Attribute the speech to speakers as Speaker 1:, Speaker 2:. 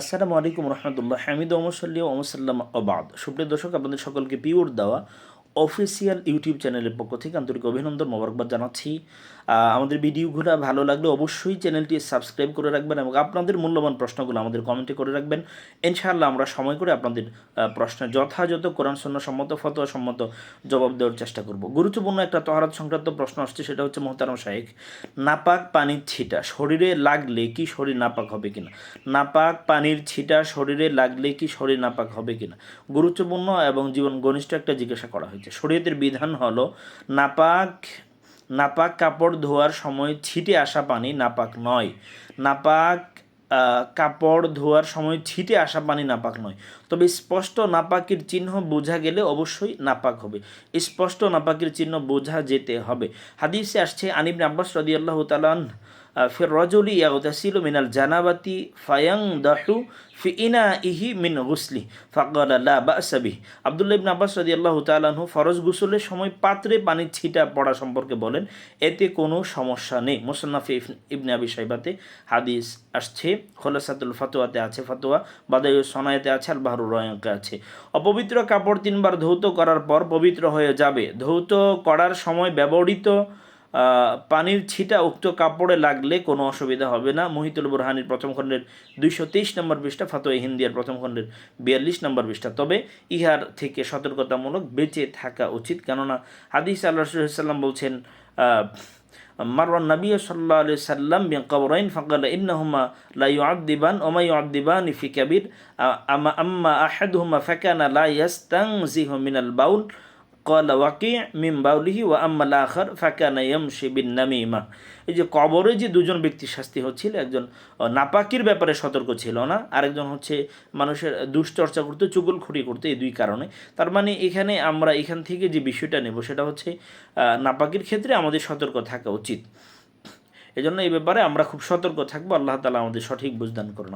Speaker 1: আসসালামু আলাইকুম রহমতুল্লাহ হামিদ ওমসল্লি ওমসাল্লাম আবাদ। সুপ্রিয় দর্শক আপনাদের সকলকে পিওর দেওয়া অফিসিয়াল ইউটিউব চ্যানেলের পক্ষ থেকে আন্তরিক অভিনন্দন, মোবারকবাদ জানাচ্ছি। আমাদের ভিডিওগুলো ভালো লাগলে অবশ্যই চ্যানেলটি সাবস্ক্রাইব করে রাখবেন এবং আপনাদের মূল্যবান প্রশ্নগুলো আমাদের কমেন্টে করে রাখবেন। ইনশাআল্লাহ আমরা সময় করে আপনাদের প্রশ্নের যথাযথ কোরআন সম্মত, ফতোয়া সম্মত জবাব দেওয়ার চেষ্টা করব। গুরুত্বপূর্ণ একটা তহারাত সংক্রান্ত প্রশ্ন আসছে, সেটা হচ্ছে মোহতারাম শাহেক নাপাক পানির ছিটা শরীরে লাগলে কি শরীর নাপাক হবে কিনা? নাপাক পানির ছিটা শরীরে লাগলে কি শরীর নাপাক হবে কিনা? গুরুত্বপূর্ণ এবং জীবন ঘনিষ্ঠ একটা জিজ্ঞাসা করা হয়েছে। শরীয়তের বিধান হলো, নাপাক নাপাক কাপড় ধোয়ার সময় ছিটে আসা পানি নাপাক নয়। নাপাক কাপড় ধোয়ার সময় ছিটে আসা পানি নাপাক নয়। তবে স্পষ্ট নাপাকের চিহ্ন বোঝা গেলে অবশ্যই নাপাক হবে। স্পষ্ট নাপাকের চিহ্ন বোঝা যেতে হবে। হাদিসে আসছে আনিবনে আব্বাস রদিয়াল্লাহ তালান ফির রজলি ইয়াগতাসিলু মিনাল জানাবাতি ফায়াং দাহু ফি ইনা ইহি মিন গুসলি। ফাকাল লা বা'সা বিহি। আব্দুল্লাহ ইবনে আব্বাস রাদিয়াল্লাহু তাআলা আনহু ফরজ গোসলের সময় পাত্রে পানির ছিটা পড়া সম্পর্কে বলেন, এতে কোনো সমস্যা নেই। মুসান্নাফি ইবনে আবি সাইবাতে হাদিস আসছে, খোলাসাতুল ফতোয়াতে আছে ফতোয়া, বাদায়ু সনায়াতে আছে, আল বাহরুর রয়াঙ্কে আছে। অপবিত্র কাপড় তিনবার ধৌত করার পর পবিত্র হয়ে যাবে। ধৌত করার সময় ব্যবহৃত পানির ছিটা উক্ত কাপড়ে লাগলে কোনো অসুবিধা হবে না। মহিতুল বুরহানির প্রথম খণ্ডের দুইশো তেইশ নম্বর পৃষ্ঠা, ফাতোয়া হিন্দিয়ার প্রথম খণ্ডের বিয়াল্লিশ নম্বর পৃষ্ঠা। তবে ইহার থেকে সতর্কতামূলক বেঁচে থাকা উচিত, কেননা হাদিস আল্লাহ সাল্লাম বলছেন মারওয়ান নবী সাল্লাহ আলি সাল্লাম কবরাইন ফকাল ইন্নাহুমা লা ইউআদ্দিবান ওমা ইউআদ্দিবান ফি কাবির আম্মা আহাদুহুমা ফাকানা লা ইয়াস্তানজিহু মিনাল বাউল। কলা ওয়াকি মিম বাউলিহি ওয়া আম্মাল আখার ফাকানা ইয়ামশি বিন নামিমা এই যে কবরে যে দুজন ব্যক্তির শাস্তি হচ্ছিল, একজন নাপাকির ব্যাপারে সতর্ক ছিল না, আরেকজন হচ্ছে মানুষের দুশ্চর্চা করতে চুগলখড়ি করতে, এই দুই কারণে। তার মানে এখানে আমরা এখান থেকে যে বিষয়টা নেব, সেটা হচ্ছে নাপাকির ক্ষেত্রে আমাদের সতর্ক থাকা উচিত। এজন্য এই ব্যাপারে আমরা খুব সতর্ক থাকব, আল্লাহ তালা আমাদের সঠিক বুঝদান করুন।